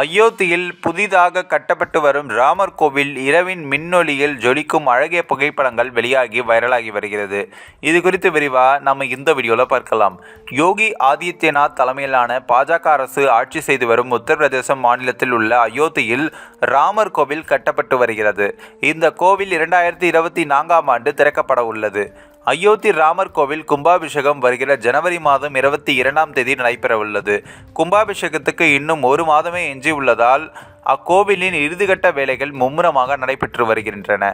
அயோத்தியில் புதிதாக கட்டப்பட்டு வரும் ராமர் கோவில் இரவின் மின்னொலியில் ஜொலிக்கும் அழகிய புகைப்படங்கள் வெளியாகி வைரலாகி வருகிறது. இது குறித்து விரிவாக நம்ம இந்த வீடியோவில் பார்க்கலாம். யோகி ஆதித்யநாத் தலைமையிலான பாஜக அரசு ஆட்சி செய்து வரும் உத்தரப்பிரதேசம் மாநிலத்தில் உள்ள அயோத்தியில் ராமர் கோவில் கட்டப்பட்டு வருகிறது. இந்த கோவில் இரண்டாயிரத்தி இருபத்தி நான்காம் ஆண்டு திறக்கப்பட உள்ளது. அயோத்தி ராமர் கோவில் கும்பாபிஷேகம் வருகிற ஜனவரி மாதம் இருபத்தி இரண்டாம் தேதி நடைபெறவுள்ளது. கும்பாபிஷேகத்துக்கு இன்னும் ஒரு மாதமே எஞ்சி உள்ளதால் அக்கோவிலின் இறுதிக்கட்ட வேலைகள் மும்முரமாக நடைபெற்று வருகின்றன.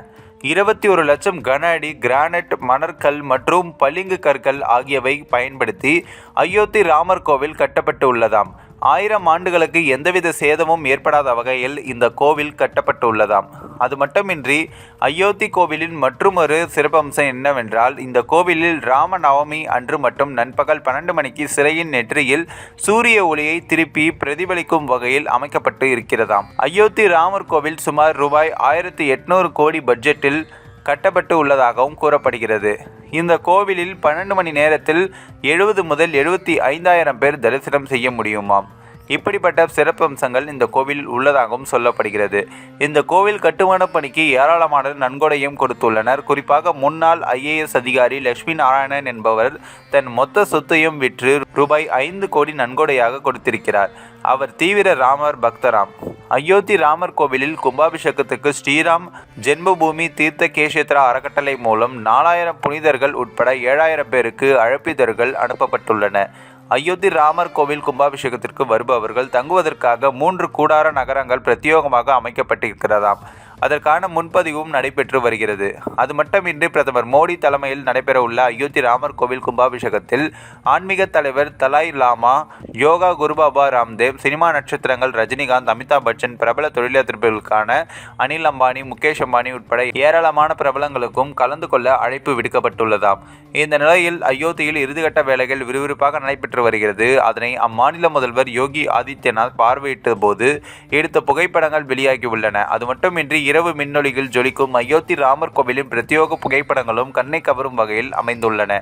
இருபத்தி ஒரு லட்சம் கன அடி கிரானைட் மணற்கல் மற்றும் பளிங்கு கற்கள் ஆகியவை பயன்படுத்தி அயோத்தி ராமர் கோவில் கட்டப்பட்டு உள்ளதாம். ஆயிரம் ஆண்டுகளுக்கு எந்தவித சேதமும் ஏற்படாத வகையில் இந்த கோவில் கட்டப்பட்டு உள்ளதாம் அது மட்டுமின்றி அயோத்தி கோவிலின் மற்றொரு சிறப்பம்சம் என்னவென்றால் இந்த கோவிலில் ராம நவமி அன்று மட்டும் நண்பகல் பன்னெண்டு மணிக்கு சிறையின் நெற்றியில் சூரிய ஒளியை திருப்பி பிரதிபலிக்கும் வகையில் அமைக்கப்பட்டு இருக்கிறதாம். அயோத்தி ராமர் கோவில் சுமார் ரூபாய் ஆயிரத்தி எட்நூறு கோடி பட்ஜெட்டில் கட்டப்பட்டு உள்ளதாகவும் கூறப்படுகிறது. இந்த கோவிலில் பன்னெண்டு மணி நேரத்தில் எழுபது முதல் எழுபத்தி ஐந்தாயிரம் பேர் தரிசனம் செய்ய முடியுமாம். இப்படிப்பட்ட சிறப்பம்சங்கள் இந்த கோவில் உள்ளதாகவும் சொல்லப்படுகிறது. இந்த கோவில் கட்டுமான பணிக்கு ஏராளமான நன்கொடையும் கொடுத்துள்ளனர். குறிப்பாக முன்னாள் ஐஏஎஸ் அதிகாரி லட்சுமி நாராயணன் என்பவர் தன் மொத்த சொத்தையும் விற்று ரூபாய் ஐந்து கோடி நன்கொடையாக கொடுத்திருக்கிறார். அவர் தீவிர ராமர் பக்தராம். அயோத்தி ராமர் கோவிலில் கும்பாபிஷேகத்துக்கு ஸ்ரீராம் ஜென்மபூமி தீர்த்த கேஷேத்ரா அறக்கட்டளை மூலம் நாலாயிரம் புனிதர்கள் உட்பட ஏழாயிரம் பேருக்கு அழைப்பிதழ்கள் அனுப்பப்பட்டுள்ளன. அயோத்தி ராமர் கோவில் கும்பாபிஷேகத்திற்கு வருபவர்கள் தங்குவதற்காக மூன்று கூடார நகரங்கள் பிரத்யேகமாக அமைக்கப்பட்டிருக்கிறதாம். அதற்கான முன்பதிவும் நடைபெற்று வருகிறது. அது மட்டுமின்றி பிரதமர் மோடி தலைமையில் நடைபெறவுள்ள அயோத்தி ராமர் கோவில் கும்பாபிஷேகத்தில் ஆன்மீக தலைவர் தலாய் லாமா யோகா குருபாபா ராம்தேவ் சினிமா நட்சத்திரங்கள் ரஜினிகாந்த் அமிதாப் பச்சன் பிரபல தொழிலதிபர்களுக்கான அனில் அம்பானி முகேஷ் அம்பானி உட்பட ஏராளமான பிரபலங்களுக்கும் கலந்து கொள்ள அழைப்பு விடுக்கப்பட்டுள்ளதாம். இந்த நிலையில் அயோத்தியில் இறுதிக்கட்ட வேலைகள் விறுவிறுப்பாக நடைபெற்று வருகிறது. அதனை அம்மாநில முதல்வர் யோகி ஆதித்யநாத் பார்வையிட்ட போது எடுத்த புகைப்படங்கள் வெளியாகியுள்ளன. அது மட்டுமின்றி இரவு மின்னொலியில் ஜொலிக்கும் அயோத்தி ராமர் கோவிலின் பிரத்யோக புகைப்படங்களும் கண்ணை கவரும் வகையில் அமைந்துள்ளன.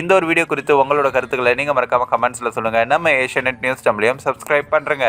இந்த ஒரு வீடியோ குறித்து உங்களோட கருத்துக்களை நீங்கள் மறக்காமல் கமெண்ட்ஸில் சொல்லுங்கள் நம்ம ஏஷியநெட் நியூஸ் தமிழையும் சப்ஸ்கிரைப் பண்ணுறேங்க